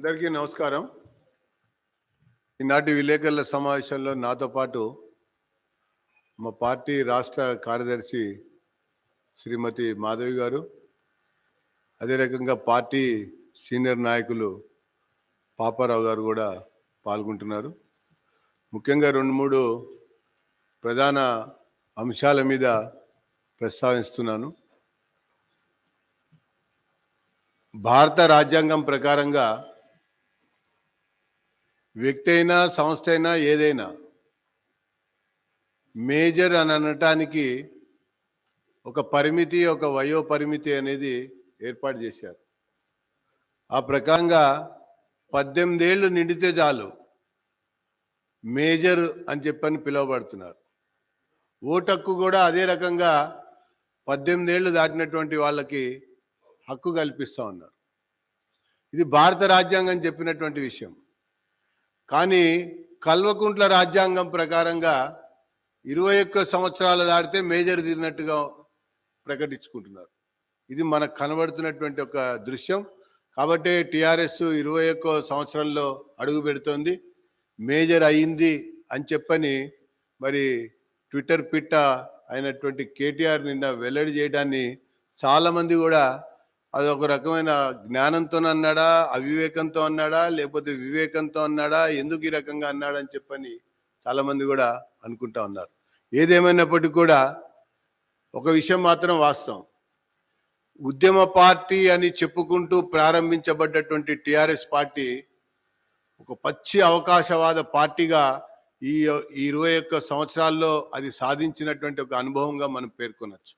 అందరికీ నమస్కారం. ఈనాటి విలేకరుల సమావేశంలో నాతో పాటు మా పార్టీ రాష్ట్ర కార్యదర్శి శ్రీమతి మాధవి గారు అదే రకంగా పార్టీ సీనియర్ నాయకులు పాపారావు గారు కూడా పాల్గొంటున్నారు. ముఖ్యంగా రెండు మూడు ప్రధాన అంశాల మీద ప్రస్తావిస్తున్నాను. భారత రాజ్యాంగం ప్రకారంగా వ్యక్తి అయినా సంస్థ అయినా ఏదైనా మేజర్ అని అనటానికి ఒక పరిమితి ఒక వయో పరిమితి అనేది ఏర్పాటు చేశారు. ఆ ప్రకారంగా పద్దెనిమిదేళ్ళు నిండితే చాలు మేజర్ అని చెప్పని పిలువబడుతున్నారు. ఓటు హక్కు కూడా అదే రకంగా పద్దెనిమిదేళ్ళు దాటినటువంటి వాళ్ళకి హక్కు కల్పిస్తూ ఉన్నారు. ఇది భారత రాజ్యాంగం చెప్పినటువంటి విషయం. కానీ కల్వకుంట్ల రాజ్యాంగం ప్రకారంగా ఇరవై ఒక్క సంవత్సరాలు దాటితే మేజర్ తీరినట్టుగా ప్రకటించుకుంటున్నారు. ఇది మనకు కనబడుతున్నటువంటి ఒక దృశ్యం. కాబట్టి టిఆర్ఎస్ ఇరవై ఒక్క సంవత్సరంలో అడుగు పెడుతోంది. మేజర్ అయింది అని చెప్పని మరి ట్విట్టర్ పిట్ట అయినటువంటి కేటీఆర్ నిన్న వెల్లడి చేయడాన్ని చాలామంది కూడా అది ఒక రకమైన జ్ఞానంతో అన్నాడా అవివేకంతో అన్నాడా లేకపోతే వివేకంతో అన్నాడా ఎందుకు ఈ రకంగా అన్నాడా అని చెప్పని చాలామంది కూడా అనుకుంటా ఉన్నారు. ఏదేమైనప్పటికీ కూడా ఒక విషయం మాత్రం వాస్తవం. ఉద్యమ పార్టీ అని చెప్పుకుంటూ ప్రారంభించబడ్డటువంటి టిఆర్ఎస్ పార్టీ ఒక పచ్చి అవకాశవాద పార్టీగా ఈ ఈ ఇరవై ఒక్క సంవత్సరాల్లో అది సాధించినటువంటి ఒక అనుభవంగా మనం పేర్కొనవచ్చు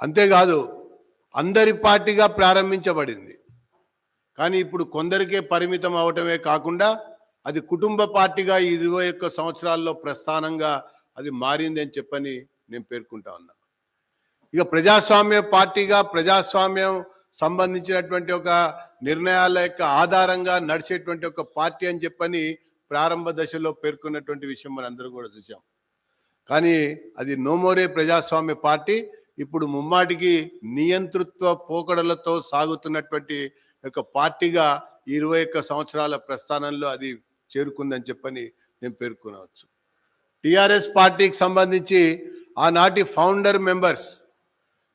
అంతేకాదు అందరి పార్టీగా ప్రారంభించబడింది. కానీ ఇప్పుడు కొందరికే పరిమితం అవటమే కాకుండా అది కుటుంబ పార్టీగా ఇరవై ఒక్క సంవత్సరాల్లో ప్రస్థానంగా అది మారింది అని చెప్పని నేను పేర్కొంటా ఉన్నా. ఇక ప్రజాస్వామ్య పార్టీగా ప్రజాస్వామ్యం సంబంధించినటువంటి ఒక నిర్ణయాల యొక్క ఆధారంగా నడిచేటువంటి ఒక పార్టీ అని చెప్పని ప్రారంభ దశలో పేర్కొన్నటువంటి విషయం మనం అందరూ కూడా చూసాం కానీ అది నోమోరే ప్రజాస్వామ్య పార్టీ ఇప్పుడు ముమ్మాటికి నియంతృత్వ పోకడలతో సాగుతున్నటువంటి ఒక పార్టీగా ఇరవై ఒక్క సంవత్సరాల ప్రస్థానంలో అది చేరుకుందని చెప్పని నేను పేర్కొనవచ్చు. టిఆర్ఎస్ పార్టీకి సంబంధించి ఆనాటి ఫౌండర్ మెంబర్స్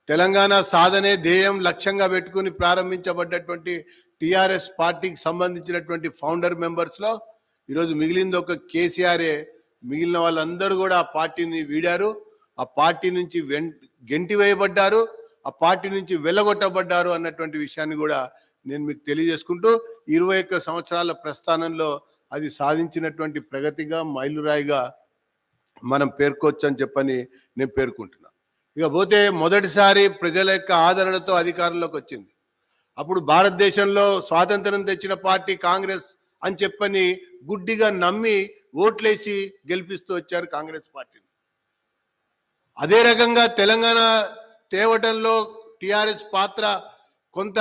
తెలంగాణ సాధనే ధ్యేయం లక్ష్యంగా పెట్టుకుని ప్రారంభించబడ్డటువంటి టిఆర్ఎస్ పార్టీకి సంబంధించినటువంటి ఫౌండర్ మెంబర్స్లో ఈరోజు మిగిలింది ఒక కేసీఆరే. మిగిలిన వాళ్ళందరూ కూడా ఆ పార్టీని వీడారు. ఆ పార్టీ నుంచి వెంట గెంటి వేయబడ్డారు ఆ పార్టీ నుంచి వెళ్ళగొట్టబడ్డారు అన్నటువంటి విషయాన్ని కూడా నేను మీకు తెలియజేసుకుంటూ ఇరవై ఒక్క సంవత్సరాల ప్రస్థానంలో అది సాధించినటువంటి ప్రగతిగా మైలురాయిగా మనం పేర్కొచ్చు అని చెప్పని నేను పేర్కొంటున్నా. ఇక పోతే మొదటిసారి ప్రజల యొక్క ఆదరణతో అధికారంలోకి వచ్చింది. అప్పుడు భారతదేశంలో స్వాతంత్రం తెచ్చిన పార్టీ కాంగ్రెస్ అని చెప్పని గుడ్డిగా నమ్మి ఓట్లేసి గెలిపిస్తూ వచ్చారు కాంగ్రెస్ పార్టీ అదే రకంగా తెలంగాణ తేవటంలో టిఆర్ఎస్ పాత్ర కొంత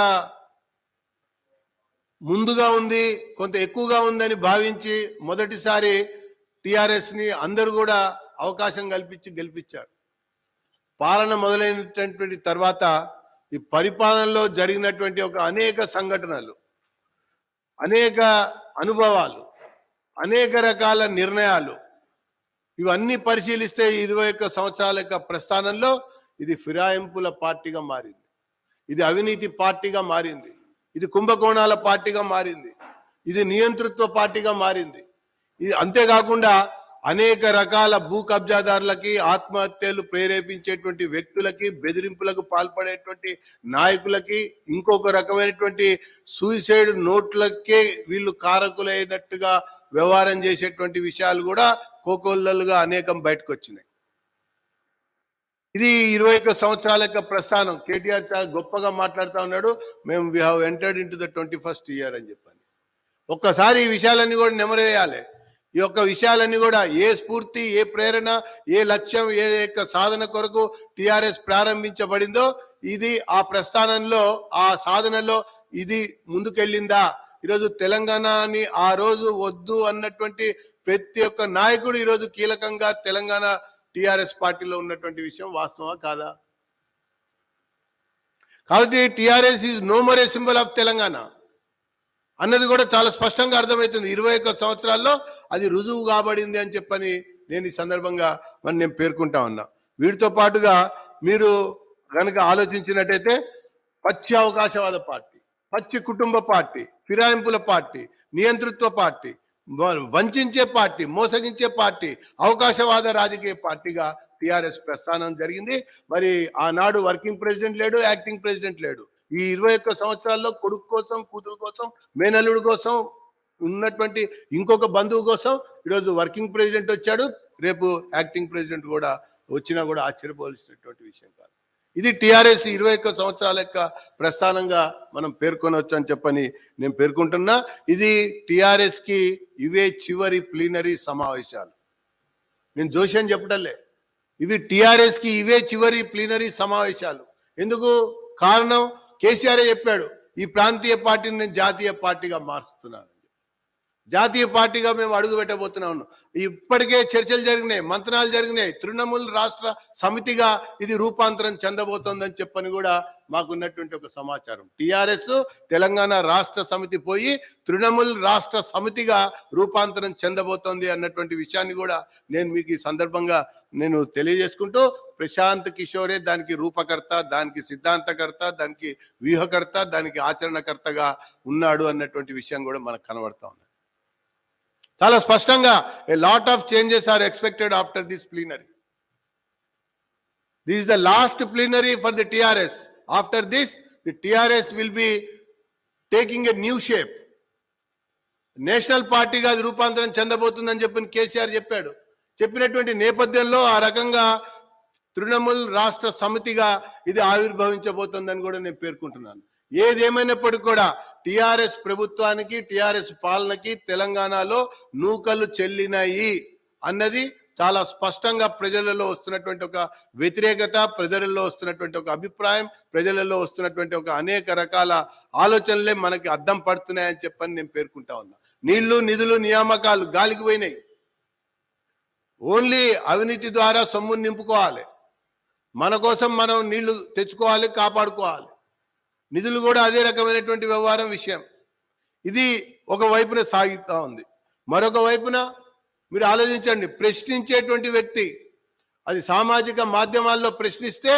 ముందుగా ఉంది కొంత ఎక్కువగా ఉందని భావించి మొదటిసారి టిఆర్ఎస్ని అందరూ కూడా అవకాశం కల్పించి గెలిపించారు. పాలన మొదలైనటువంటి తర్వాత ఈ పరిపాలనలో జరిగినటువంటి ఒక అనేక సంఘటనలు అనేక అనుభవాలు అనేక రకాల నిర్ణయాలు ఇవన్నీ పరిశీలిస్తే ఇరవై ఒక్క సంవత్సరాల యొక్క ప్రస్థానంలో ఇది ఫిరాయింపుల పార్టీగా మారింది. ఇది అవినీతి పార్టీగా మారింది. ఇది కుంభకోణాల పార్టీగా మారింది. ఇది నియంతృత్వ పార్టీగా మారింది. ఇది అంతేకాకుండా అనేక రకాల భూ కబ్జాదారులకి ఆత్మహత్యలు ప్రేరేపించేటువంటి వ్యక్తులకి బెదిరింపులకు పాల్పడేటువంటి నాయకులకి ఇంకొక రకమైనటువంటి సూసైడ్ నోట్లకే వీళ్ళు కారకులైనట్టుగా వ్యవహారం చేసేటువంటి విషయాలు కూడా కోకొల్లలుగా అనేకం బయటకు వచ్చినాయి ఇది ఇరవై ఒక్క సంవత్సరాల యొక్క ప్రస్థానం. కేటీఆర్ చాలా గొప్పగా మాట్లాడుతూ ఉన్నాడు. మేము we have entered into the twenty first year అని చెప్పని. ఒక్కసారి ఈ విషయాలన్నీ కూడా నెమరేయాలి. ఈ యొక్క విషయాలన్నీ కూడా ఏ స్ఫూర్తి ఏ ప్రేరణ ఏ లక్ష్యం ఏ యొక్క సాధన కొరకు టిఆర్ఎస్ ప్రారంభించబడిందో ఇది ఆ ప్రస్థానంలో ఆ సాధనలో ఇది ముందుకెళ్ళిందా? ఈరోజు తెలంగాణని ఆ రోజు వద్దు అన్నటువంటి ప్రతి ఒక్క నాయకుడు ఈరోజు కీలకంగా తెలంగాణ టిఆర్ఎస్ పార్టీలో ఉన్నటువంటి విషయం వాస్తవా కాదా? కాబట్టి TRS is no more symbol of Telangana. అన్నది కూడా చాలా స్పష్టంగా అర్థమవుతుంది. ఇరవై ఒక్క సంవత్సరాల్లో అది రుజువు కాబడింది అని చెప్పని నేను ఈ సందర్భంగా మరి నేను పేర్కొంటా ఉన్నా. వీటితో పాటుగా మీరు కనుక ఆలోచించినట్టయితే పచ్చి అవకాశవాద పార్టీ పచ్చి కుటుంబ పార్టీ ఫిరాయింపుల పార్టీ నియంతృత్వ పార్టీ వంచే పార్టీ మోసగించే పార్టీ అవకాశవాద రాజకీయ పార్టీగా టిఆర్ఎస్ ప్రస్థానం జరిగింది. మరి ఆనాడు వర్కింగ్ ప్రెసిడెంట్ లేడు యాక్టింగ్ ప్రెసిడెంట్ లేడు. ఈ ఇరవై ఒక్క సంవత్సరాల్లో కొడుకు కోసం కూతురు కోసం మేనల్లుడు కోసం ఉన్నటువంటి ఇంకొక బంధువు కోసం ఈరోజు వర్కింగ్ ప్రెసిడెంట్ వచ్చాడు. రేపు యాక్టింగ్ ప్రెసిడెంట్ కూడా వచ్చినా కూడా ఆశ్చర్యపోవలసినటువంటి విషయం కాదు. ఇది టిఆర్ఎస్ ఇరవై ఒక్క సంవత్సరాల యొక్క ప్రస్థానంగా మనం పేర్కొనవచ్చు అని చెప్పని నేను పేర్కొంటున్నా. ఇది టిఆర్ఎస్కి ఇవే చివరి ప్లీనరీ సమావేశాలు. నేను జోషి అని చెప్పటంలే. ఇవి టిఆర్ఎస్కి ఇవే చివరి ప్లీనరీ సమావేశాలు. ఎందుకు? కారణం కేసీఆర్ చెప్పాడు. ఈ ప్రాంతీయ పార్టీని నేను జాతీయ పార్టీగా మారుస్తున్నాను. జాతీయ పార్టీగా మేము అడుగు పెట్టబోతున్నాం. ఇప్పటికే చర్చలు జరిగినాయి మంత్రాలు జరిగినాయి. తృణమూల్ రాష్ట్ర సమితిగా ఇది రూపాంతరం చెందబోతోందని చెప్పని కూడా మాకున్నటువంటి ఒక సమాచారం. టిఆర్ఎస్ తెలంగాణ రాష్ట్ర సమితి పోయి తృణమూల్ రాష్ట్ర సమితిగా రూపాంతరం చెందబోతోంది అన్నటువంటి విషయాన్ని కూడా నేను మీకు ఈ సందర్భంగా నేను తెలియజేసుకుంటూ ప్రశాంత్ కిషోరే దానికి రూపకర్త దానికి సిద్ధాంతకర్త దానికి వ్యూహకర్త దానికి ఆచరణకర్తగా ఉన్నాడు అన్నటువంటి విషయం కూడా మనకు కనబడతా ఉంది చాలా స్పష్టంగా a lot of changes are expected after this plenary this is the last plenary for the TRS after this the TRS will be taking a new shape national పార్టీగా అది రూపాంతరం చెందబోతుందని చెప్పిన కేసీఆర్ చెప్పాడు. చెప్పినటువంటి నేపథ్యంలో ఆ రకంగా తృణమూల్ రాష్ట్ర సమితిగా ఇది ఆవిర్భవించబోతుందని కూడా నేను పేర్కొంటున్నాను. ఏదేమైనప్పటికీ కూడా టిఆర్ఎస్ ప్రభుత్వానికి టిఆర్ఎస్ పాలనకి తెలంగాణలో నూకలు చెల్లినాయి అన్నది చాలా స్పష్టంగా ప్రజలలో వస్తున్నటువంటి ఒక వ్యతిరేకత ప్రజలలో వస్తున్నటువంటి ఒక అభిప్రాయం ప్రజలలో వస్తున్నటువంటి ఒక అనేక రకాల ఆలోచనలే మనకి అద్దం పడుతున్నాయని చెప్పని నేను పేర్కొంటా ఉన్నా. నీళ్ళు నిధులు నియామకాలు గాలికి పోయినాయి. ఓన్లీ అవినీతి ద్వారా సొమ్ము నింపుకోవాలి. మన కోసం మనం నీళ్ళు తెచ్చుకోవాలి కాపాడుకోవాలి. నిధులు కూడా అదే రకమైనటువంటి వ్యవహారం విషయం. ఇది ఒక వైపున సాగుతూ ఉంది. మరొక వైపున మీరు ఆలోచించండి ప్రశ్నించేటువంటి వ్యక్తి అది సామాజిక మాధ్యమాల్లో ప్రశ్నిస్తే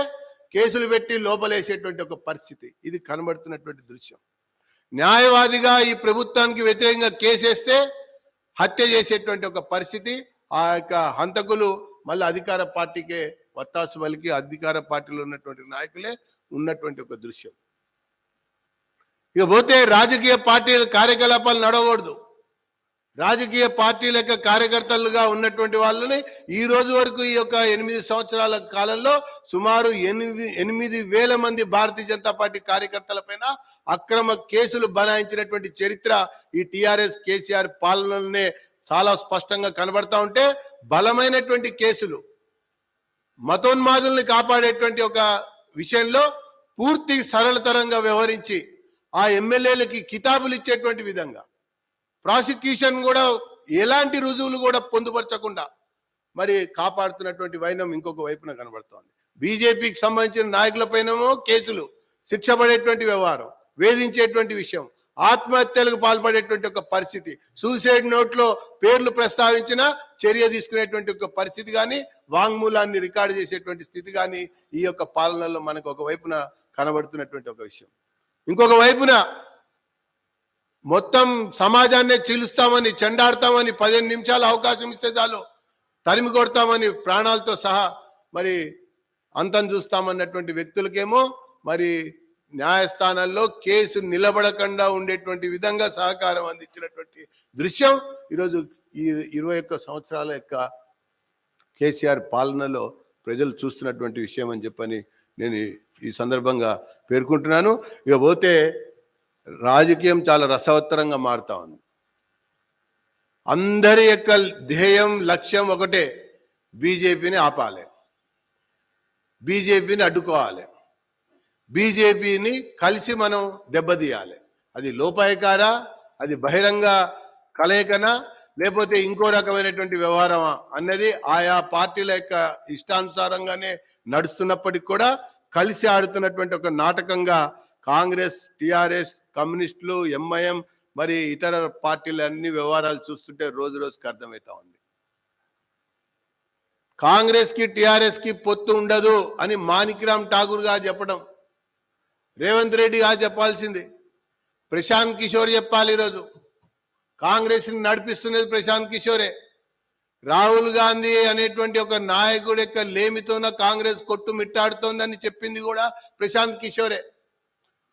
కేసులు పెట్టి లోపలేసేటువంటి ఒక పరిస్థితి. ఇది కనబడుతున్నటువంటి దృశ్యం. న్యాయవాదిగా ఈ ప్రభుత్వానికి వ్యతిరేకంగా కేసేస్తే హత్య చేసేటువంటి ఒక పరిస్థితి ఆ యొక్క హంతకులు మళ్ళీ అధికార పార్టీకే వత్తాసు పలికి అధికార పార్టీలో ఉన్నటువంటి నాయకులే ఉన్నటువంటి ఒక దృశ్యం. ఇక పోతే రాజకీయ పార్టీల కార్యకలాపాలు నడవకూడదు. రాజకీయ పార్టీల యొక్క కార్యకర్తలుగా ఉన్నటువంటి వాళ్ళని ఈ రోజు వరకు ఈ యొక్క ఎనిమిది సంవత్సరాల కాలంలో సుమారు ఎనిమిది ఎనిమిది వేల మంది భారతీయ జనతా పార్టీ కార్యకర్తల పైన అక్రమ కేసులు బనాయించినటువంటి చరిత్ర ఈ టిఆర్ఎస్ కేసీఆర్ పాలనలోనే చాలా స్పష్టంగా కనబడతా ఉంటే బలమైనటువంటి కేసులు మతోన్మాదుల్ని కాపాడేటువంటి ఒక విషయంలో పూర్తి సరళతరంగా వ్యవహరించి ఆ ఎమ్మెల్యేలకి కితాబులు ఇచ్చేటువంటి విధంగా. ప్రాసిక్యూషన్ కూడా ఎలాంటి రుజువులు కూడా పొందుపరచకుండా మరి కాపాడుతున్నటువంటి వైనం ఇంకొక వైపున కనబడుతోంది. బీజేపీకి సంబంధించిన నాయకులపైనమో కేసులు శిక్ష పడేటువంటి వ్యవహారం వేధించేటువంటి విషయం ఆత్మహత్యలకు పాల్పడేటువంటి ఒక పరిస్థితి సూసైడ్ నోట్లో పేర్లు ప్రస్తావించిన చర్య తీసుకునేటువంటి ఒక పరిస్థితి కానీ వాంగ్మూలాన్ని రికార్డు చేసేటువంటి స్థితి కానీ ఈ యొక్క పాలనలో మనకు ఒక వైపున కనబడుతున్నటువంటి ఒక విషయం. ఇంకొక వైపున మొత్తం సమాజాన్ని చీలుస్తామని చెండాడతామని పదిహేను నిమిషాలు అవకాశం ఇస్తే చాలు. తరిమి కొడతామని ప్రాణాలతో సహా మరి అంతం చూస్తామన్నటువంటి వ్యక్తులకేమో మరి న్యాయస్థానాల్లో కేసు నిలబడకుండా ఉండేటువంటి విధంగా సహకారం అందించినటువంటి దృశ్యం ఈరోజు ఈ ఇరవై ఒక్క సంవత్సరాల యొక్క కేసీఆర్ పాలనలో ప్రజలు చూస్తున్నటువంటి విషయం అని చెప్పని నేను ఈ- సందర్భంగా పేర్కొంటున్నాను. ఇక పోతే రాజకీయం చాలా రసవత్తరంగా మారుతా ఉంది. అందరి యొక్క ధ్యేయం లక్ష్యం ఒకటే బీజేపీని ఆపాలి. బీజేపీని అడ్డుకోవాలి. బీజేపీని కలిసి మనం దెబ్బతీయాలి. అది లోపాయకారా? అది బహిరంగ కలయికనా? లేకపోతే ఇంకో రకమైనటువంటి వ్యవహారమా? అన్నది ఆయా పార్టీల యొక్క ఇష్టానుసారంగానే నడుస్తున్నప్పటికి కూడా కలిసి ఆడుతున్నటువంటి ఒక నాటకంగా కాంగ్రెస్ టిఆర్ఎస్ కమ్యూనిస్టులు ఎంఐఎం మరి ఇతర పార్టీలు అన్ని వ్యవహారాలు చూస్తుంటే రోజు రోజుకి అర్థమవుతా ఉంది. కాంగ్రెస్కి టిఆర్ఎస్కి పొత్తు ఉండదు అని మాణిక్రామ్ ఠాగూర్గా చెప్పడం. రేవంత్ రెడ్డి గా చెప్పాల్సింది. ప్రశాంత్ కిషోర్ చెప్పాలి ఈరోజు. కాంగ్రెస్ని నడిపిస్తున్నది ప్రశాంత్ కిషోరే. రాహుల్ గాంధీ అనేటువంటి ఒక నాయకుడు యొక్క లేమితోన కాంగ్రెస్ కొట్టు మిట్టాడుతోందని చెప్పింది కూడా ప్రశాంత్ కిషోరే.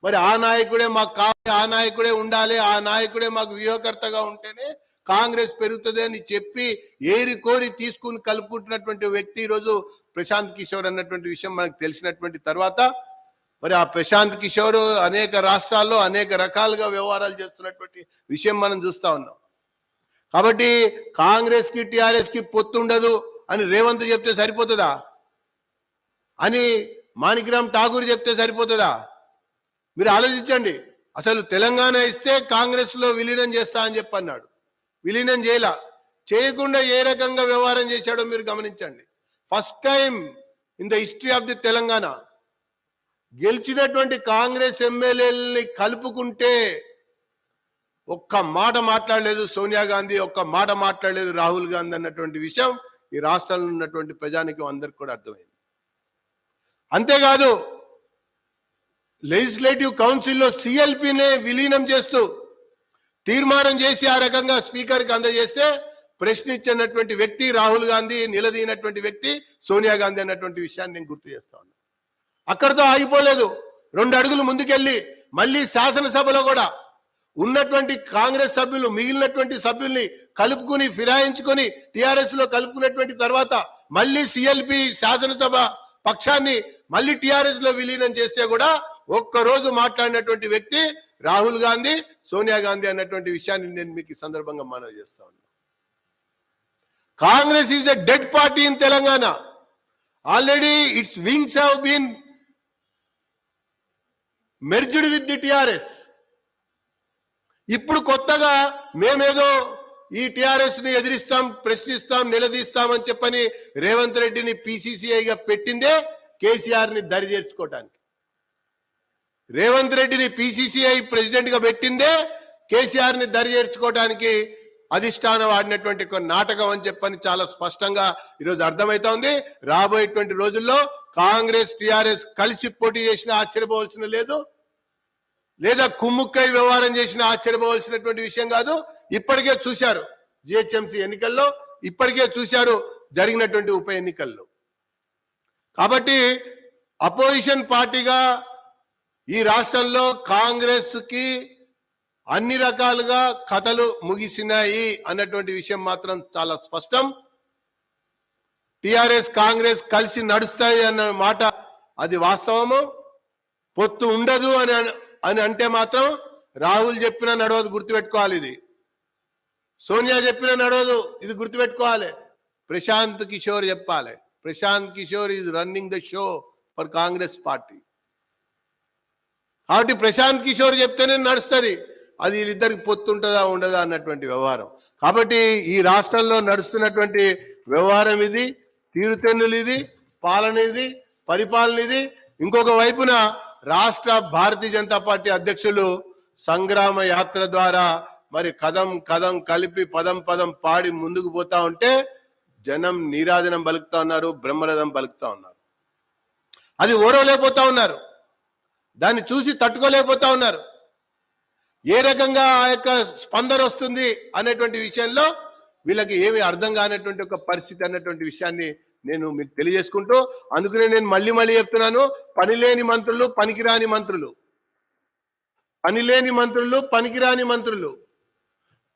మరి ఆ నాయకుడే మాకు కావాలి ఆ నాయకుడే ఉండాలి ఆ నాయకుడే మాకు వ్యూహకర్తగా ఉంటేనే కాంగ్రెస్ పెరుగుతుంది అని చెప్పి ఏరి కోరి తీసుకుని కలుపుకుంటున్నటువంటి వ్యక్తి ఈరోజు ప్రశాంత్ కిషోర్ అన్నటువంటి విషయం మనకు తెలిసినటువంటి తర్వాత మరి ఆ ప్రశాంత్ కిషోర్ అనేక రాష్ట్రాల్లో అనేక రకాలుగా వ్యవహారాలు చేస్తున్నటువంటి విషయం మనం చూస్తా ఉన్నాం. కాబట్టి కాంగ్రెస్కి టిఆర్ఎస్కి పొత్తు ఉండదు అని రేవంత్ చెప్తే సరిపోతుందా? అని మాణిక్రామ్ ఠాగూర్ చెప్తే సరిపోతుందా? మీరు ఆలోచించండి. అసలు తెలంగాణ ఇస్తే కాంగ్రెస్లో విలీనం చేస్తా అని చెప్పన్నాడు. విలీనం చేయలా. చేయకుండా ఏ రకంగా వ్యవహారం చేశాడో మీరు గమనించండి. First time in the history of the Telangana గెలిచినటువంటి కాంగ్రెస్ ఎమ్మెల్యేలని కలుపుకుంటే ఒక్క మాట మాట్లాడలేదు సోనియా గాంధీ ఒక్క మాట మాట్లాడలేదు రాహుల్ గాంధీ అన్నటువంటి విషయం ఈ రాష్ట్రంలో ఉన్నటువంటి ప్రజానికి అందరికి కూడా అర్థమైంది. అంతేకాదు లెజిస్లేటివ్ కౌన్సిల్లో సిఎల్పినే విలీనం చేస్తూ తీర్మానం చేసి ఆ రకంగా స్పీకర్కి అందజేస్తే ప్రశ్నించినటువంటి వ్యక్తి రాహుల్ గాంధీ నిలదీనటువంటి వ్యక్తి సోనియా గాంధీ అన్నటువంటి విషయాన్ని నేను గుర్తు చేస్తా ఉన్నాను అక్కడితో ఆగిపోలేదు. రెండు అడుగులు ముందుకెళ్ళి మళ్ళీ శాసనసభలో కూడా ఉన్నటువంటి కాంగ్రెస్ సభ్యులు మిగిలినటువంటి సభ్యుల్ని కలుపుకుని ఫిరాయించుకొని టిఆర్ఎస్లో కలుపుకున్నటువంటి తర్వాత మళ్ళీ సిఎల్పి శాసనసభ పక్షాన్ని మళ్ళీ టిఆర్ఎస్లో విలీనం చేస్తే కూడా ఒక్క రోజు మాట్లాడినటువంటి వ్యక్తి రాహుల్ గాంధీ సోనియా గాంధీ అన్నటువంటి విషయాన్ని నేను మీకు ఈ సందర్భంగా మనవి చేస్తా ఉన్నా. Congress is a dead party in Telangana. Already its wings have been merged with the TRS. ఇప్పుడు కొత్తగా మేమేదో ఈ టిఆర్ఎస్ని ఎదిరిస్తాం ప్రశ్నిస్తాం నిలదీస్తాం అని చెప్పని రేవంత్ రెడ్డిని పిసిసిఐగా పెట్టిందే కేసీఆర్ని దరి చేర్చుకోవటానికి రేవంత్ రెడ్డిని పిసిసిఐ ప్రెసిడెంట్గా పెట్టిందే కేసీఆర్ని దరి చేర్చుకోవటానికి అధిష్టానం ఆడినటువంటి నాటకం అని చెప్పని చాలా స్పష్టంగా ఈరోజు అర్థమైతా ఉంది. రాబోయేటువంటి రోజుల్లో కాంగ్రెస్ టిఆర్ఎస్ కలిసి పోటీ చేసిన ఆశ్చర్యపోవాల్సిన లేదు. లేదా కుమ్ముక్కై వ్యవహారం చేసిన ఆశ్చర్యపోవాల్సినటువంటి విషయం కాదు. ఇప్పటికే చూశారు జిహెచ్ఎంసీ ఎన్నికల్లో. ఇప్పటికే చూశారు జరిగినటువంటి ఉప ఎన్నికల్లో. కాబట్టి అపోజిషన్ పార్టీగా ఈ రాష్ట్రంలో కాంగ్రెస్కి అన్ని రకాలుగా కథలు ముగిసినాయి అన్నటువంటి విషయం మాత్రం చాలా స్పష్టం. టిఆర్ఎస్ కాంగ్రెస్ కలిసి నడుస్తాయి అన్న మాట అది వాస్తవము. పొత్తు ఉండదు అని అని అంటే మాత్రం రాహుల్ చెప్పిన నడవదు గుర్తుపెట్టుకోవాలి ఇది. సోనియా చెప్పిన నడవదు ఇది గుర్తుపెట్టుకోవాలి. ప్రశాంత్ కిషోర్ చెప్పాలి. Prashant Kishor is running the show for Congress party. కాబట్టి ప్రశాంత్ కిషోర్ చెప్తేనే నడుస్తుంది. అది వీళ్ళిద్దరికి పొత్తు ఉంటుందా ఉండదా అన్నటువంటి వ్యవహారం. కాబట్టి ఈ రాష్ట్రంలో నడుస్తున్నటువంటి వ్యవహారం ఇది తీరుతెన్నులు ఇది పాలన ఇది పరిపాలన ఇది. ఇంకొక వైపున రాష్ట్ర భారతీయ జనతా పార్టీ అధ్యక్షులు సంగ్రామ యాత్ర ద్వారా మరి కదం కదం కలిపి పదం పదం పాడి ముందుకు పోతా ఉంటే జనం నీరాజనం పలుకుతా ఉన్నారు బ్రహ్మరథం పలుకుతా ఉన్నారు. అది ఓడవలేకపోతా ఉన్నారు. దాన్ని చూసి తట్టుకోలేకపోతా ఉన్నారు. ఏ రకంగా ఆ యొక్క స్పందన వస్తుంది అనేటువంటి విషయంలో వీళ్ళకి ఏమి అర్థం కానటువంటి ఒక పరిస్థితి అన్నటువంటి విషయాన్ని నేను మీకు తెలియజేసుకుంటూ అందుకనే నేను మళ్ళీ మళ్ళీ చెప్తున్నాను. పనిలేని మంత్రులు పనికిరాని మంత్రులు. పనిలేని మంత్రులు పనికిరాని మంత్రులు.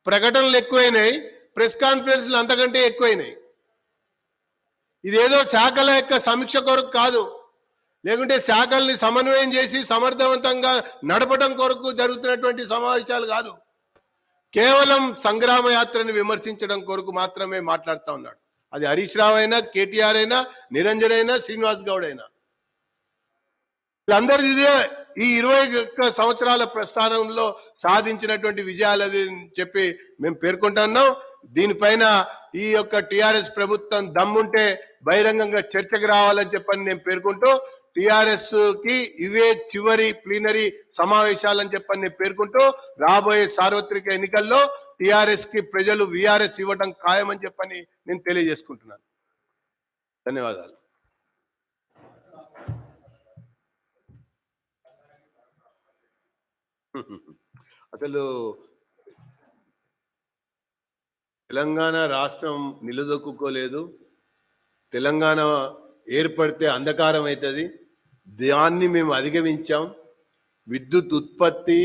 ప్రకటనలు ఎక్కువైనాయి. ప్రెస్ కాన్ఫరెన్స్లు అంతకంటే ఎక్కువైనాయి. ఇదేదో శాఖల యొక్క సమీక్ష కొరకు కాదు. లేకుంటే శాఖల్ని సమన్వయం చేసి సమర్థవంతంగా నడపడం కొరకు జరుగుతున్నటువంటి సమావేశాలు కాదు. కేవలం సంగ్రామ యాత్రని విమర్శించడం కొరకు మాత్రమే మాట్లాడుతా ఉన్నాడు. అది హరీష్ రావు అయినా కేటీఆర్ అయినా నిరంజన్ అయినా శ్రీనివాస్ గౌడ్ అయినా. వీళ్ళందరిది ఇదే. ఈ ఇరవై ఒక్క సంవత్సరాల ప్రస్థానంలో సాధించినటువంటి విజయాలు అది చెప్పి మేము పేర్కొంటున్నాం దీనిపైన ఈ యొక్క టిఆర్ఎస్ ప్రభుత్వం దమ్ముంటే బహిరంగంగా చర్చకు రావాలని చెప్పని నేను పేర్కొంటూ టిఆర్ఎస్కి ఇవే చివరి ప్లీనరీ సమావేశాలని చెప్పని నేను పేర్కొంటూ రాబోయే సార్వత్రిక ఎన్నికల్లో టిఆర్ఎస్కి ప్రజలు విఆర్ఎస్ ఇవ్వడం ఖాయమని చెప్పని నేను తెలియజేసుకుంటున్నాను. ధన్యవాదాలు. అసలు తెలంగాణ రాష్ట్రం నిలదొక్కుకోలేదు. తెలంగాణ ఏర్పడితే అంధకారం అవుతుంది. దాన్ని మేము అధిగమించాం. విద్యుత్ ఉత్పత్తి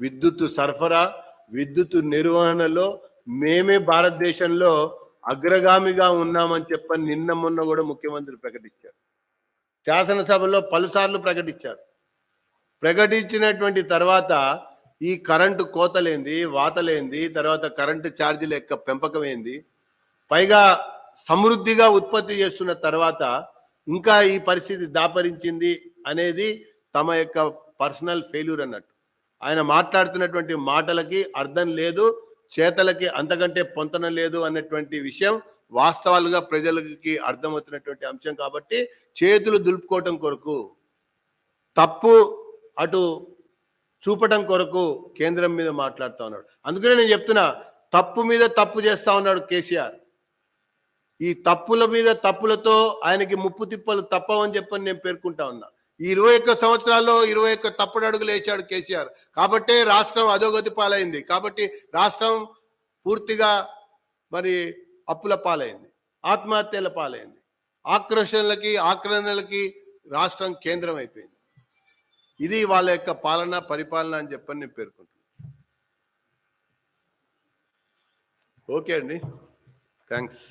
విద్యుత్ సరఫరా విద్యుత్ నిర్వహణలో మేమే భారతదేశంలో అగ్రగామిగా ఉన్నామని చెప్పని నిన్న మొన్న కూడా ముఖ్యమంత్రి ప్రకటించారు. శాసనసభలో పలుసార్లు ప్రకటించారు. ప్రకటించినటువంటి తర్వాత ఈ కరెంటు కోతలేంది వాతలేంది తర్వాత కరెంటు ఛార్జీల యొక్క పెంపకం ఏంది పైగా సమృద్ధిగా ఉత్పత్తి చేస్తున్న తర్వాత ఇంకా ఈ పరిస్థితి దాపరించింది అనేది తమ యొక్క పర్సనల్ ఫెయిల్యూర్ అన్నట్టు. ఆయన మాట్లాడుతున్నటువంటి మాటలకి అర్థం లేదు చేతలకి అంతకంటే పొంతన లేదు అన్నటువంటి విషయం వాస్తవాలుగా ప్రజలకి అర్థమవుతున్నటువంటి అంశం కాబట్టి చేతులు దులుపుకోవటం కొరకు తప్పు అటు చూపటం కొరకు కేంద్రం మీద మాట్లాడుతూ ఉన్నాడు. అందుకనే నేను చెప్తున్నా తప్పు మీద తప్పు చేస్తా ఉన్నాడు కేసీఆర్. ఈ తప్పుల మీద తప్పులతో ఆయనకి ముప్పు తిప్పలు తప్పవని చెప్పని నేను పేర్కొంటా ఉన్నా. ఈ ఇరవై ఒక్క సంవత్సరాల్లో ఇరవై ఒక్క తప్పుడు అడుగులు వేశాడు కేసీఆర్. కాబట్టే రాష్ట్రం అధోగతి పాలైంది. కాబట్టి రాష్ట్రం పూర్తిగా మరి అప్పుల పాలైంది. ఆత్మహత్యల పాలైంది. ఆక్రోషణలకి ఆక్రమణలకి రాష్ట్రం కేంద్రం అయిపోయింది. ఇది వాళ్ళ యొక్క పాలన పరిపాలన అని చెప్పని నేను పేర్కొంటున్నాను ఓకే అండి. థ్యాంక్స్